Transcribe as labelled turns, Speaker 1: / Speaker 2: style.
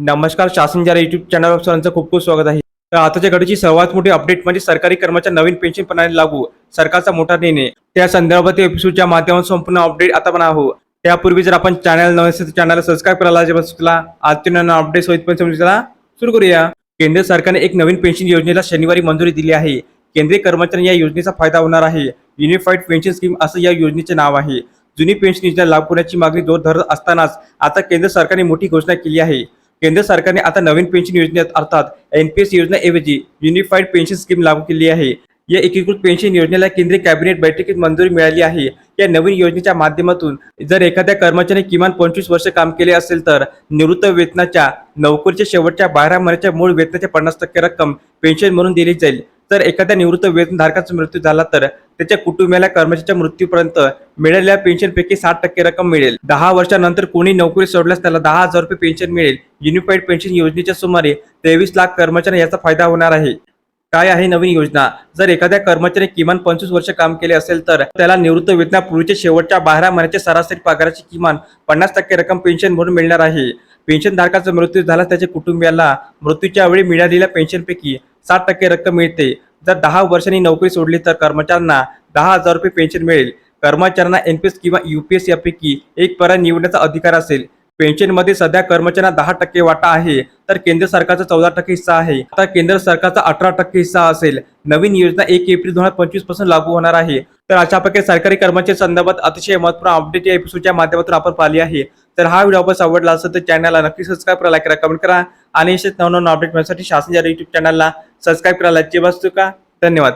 Speaker 1: नमस्कार शासन जरा युट्यूब चॅनलवर सर्वांचं खूप खूप स्वागत आहे. तर आताच्या घडीची सर्वात मोठी अपडेट म्हणजे सरकारी कर्मचारी नवीन पेन्शन प्रणाली लागू सरकारचा मोठा निर्णय. त्या संदर्भात एपिसोडच्या माध्यमातून संपूर्ण अपडेट आता पण आहो. त्यापूर्वी जर आपण चॅनल नवीन असेल तर चॅनलला सबस्क्राईब करायला आजच्या अपडेट होईल पण समजून सुरू करूया. केंद्र सरकारने एक नवीन पेन्शन योजनेला शनिवारी मंजुरी दिली आहे. केंद्रीय कर्मचारी या योजनेचा फायदा होणार आहे. युनिफाईड पेन्शन स्कीम असं या योजनेचे नाव आहे. जुनी पेन्शन योजना लागू करण्याची मागणी जोर धरत असतानाच आता केंद्र सरकारने मोठी घोषणा केली आहे. केंद्र सरकारने आता नवीन पेन्शन योजनेत अर्थात एनपीएस योजनेऐवजी युनिफाईड पेन्शन स्कीम लागू केली आहे. या एकीकृत पेन्शन योजनेला केंद्रीय कॅबिनेट बैठकीत मंजुरी मिळाली आहे. या नवीन योजनेच्या माध्यमातून जर एखाद्या कर्मचाऱ्याने किमान पंचवीस वर्ष काम केले असेल तर निवृत्त वेतनाच्या नोकरीच्या शेवटच्या बारा महिन्याच्या मूळ वेतनाच्या पन्नास टक्के रक्कम पेन्शन म्हणून दिली जाईल. तर एखाद्या निवृत्त वेतनधारकाचा मृत्यू झाला तर त्याच्या कुटुंबियाला कर्मचाऱ्याच्या मृत्यूपर्यंत मिळालेल्या पेन्शनपैकी साठ टक्के रक्कम मिळेल. दहा वर्षानंतर कोणी नोकरी सोडल्यास त्याला दहा हजार रुपये पेन्शन मिळेल. युनिफाईड पेन्शन योजनेच्या सुमारे तेवीस लाख कर्मचाऱ्यांना याचा फायदा होणार आहे. काय आहे नवीन योजना? जर एखाद्या कर्मचारी किमान पंचवीस वर्ष काम केले असेल तर त्याला निवृत्त वेतनापूर्वीच्या शेवटच्या बारा महिन्याच्या सरासरी पगाराची किमान पन्नास टक्के रक्कम पेन्शन म्हणून मिळणार आहे. पेन्शनधारकाचा मृत्यू झाल्यास त्याच्या कुटुंबियाला मृत्यूच्या वेळी मिळालेल्या पेन्शनपैकी साठ टक्के रक्कम मिळते. जर दहा वर्षांनी नोकरी सोडली तर कर्मचाऱ्यांना दहा हजार रुपये पेन्शन मिळेल. कर्मचाऱ्यांना एनपीएस किंवा युपीएस यापैकी एक पर्याय निवडण्याचा अधिकार असेल. पेन्शनमध्ये सध्या कर्मचाऱ्यांना दहा टक्के वाटा आहे तर केंद्र सरकारचा चौदा टक्के हिस्सा आहे. आता केंद्र सरकारचा अठरा टक्के हिस्सा असेल. नवीन योजना एक एप्रिल दोन हजार पंचवीसपासून लागू होणार आहे. तर अशा प्रकारे सरकारी कर्मचारी संदर्भात अतिशय महत्त्वपूर्ण अपडेट या एपिसोडच्या माध्यमातून आपण पाहिली आहे. तर हा व्हिडिओ आपण आवडला असेल तर चॅनलला नक्की सबस्क्राईब करा लाईक करा कमेंट करा. आणि असेच नवनवीन अपडेट मिळण्यासाठी शासन युट्यूब चॅनलला सबस्क्राईब करायला अजिबात चुका का धन्यवाद.